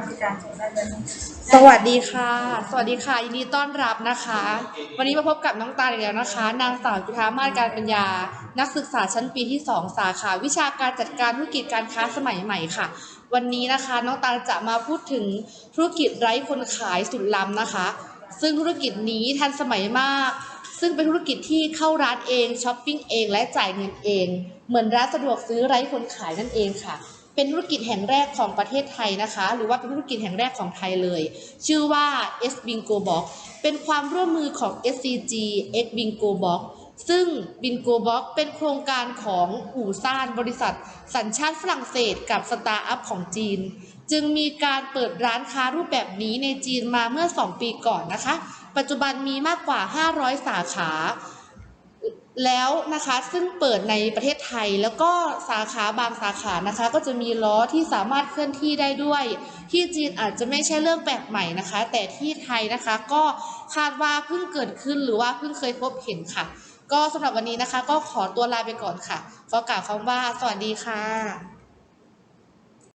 ราชการจังหวัดนนสวัสดีค่ะ สวัสดีค่ะ ยินดีต้อนรับนะคะ วันนี้มาพบกับน้องตาลอีกแล้วนะคะ นางสาวจุธามาศการปัญญา นักศึกษาชั้นปีที่ 2 สาขา วิชาการจัดการธุรกิจการค้าสมัยใหม่ค่ะ วันนี้นะคะน้องตาลจะมาพูดถึงธุรกิจไร้คนขายสุดล้ำนะคะ ซึ่งธุรกิจนี้ทันสมัยมาก ซึ่งเป็นธุรกิจที่เข้าร้านเองช้อปปิ้งเองและจ่ายเงินเอง เหมือนร้านสะดวกซื้อไร้คนขายนั่นเองค่ะ เป็นธุรกิจแห่งแรกของประเทศไทยนะคะ หรือว่าเป็นธุรกิจแห่งแรกของไทยเลย ชื่อว่า S Bingo Box เป็นความร่วมมือของ SCG X Bingo Box ซึ่ง Bingo Box เป็นโครงการของอู่ซ่านบริษัท สัญชาติฝรั่งเศสกับสตาร์อัพของจีน จึงมีการเปิดร้านค้ารูปแบบนี้ในจีนมาเมื่อ 2 ปีก่อนนะคะ ปัจจุบันมีมากกว่า 500 สาขา แล้วนะคะซึ่งเปิดในประเทศไทยแล้วก็สาขาบางสาขานะคะ ก็จะมีล้อที่สามารถเคลื่อนที่ได้ด้วย ที่จีนอาจจะไม่ใช่เรื่องแปลกใหม่นะคะ แต่ที่ไทยนะคะก็คาดว่าเพิ่งเกิดขึ้นหรือว่าเพิ่งเคยพบเห็นค่ะ ก็สำหรับวันนี้นะคะ ก็ขอตัวลาไปก่อนค่ะขอกล่าวคำว่า สวัสดีค่ะ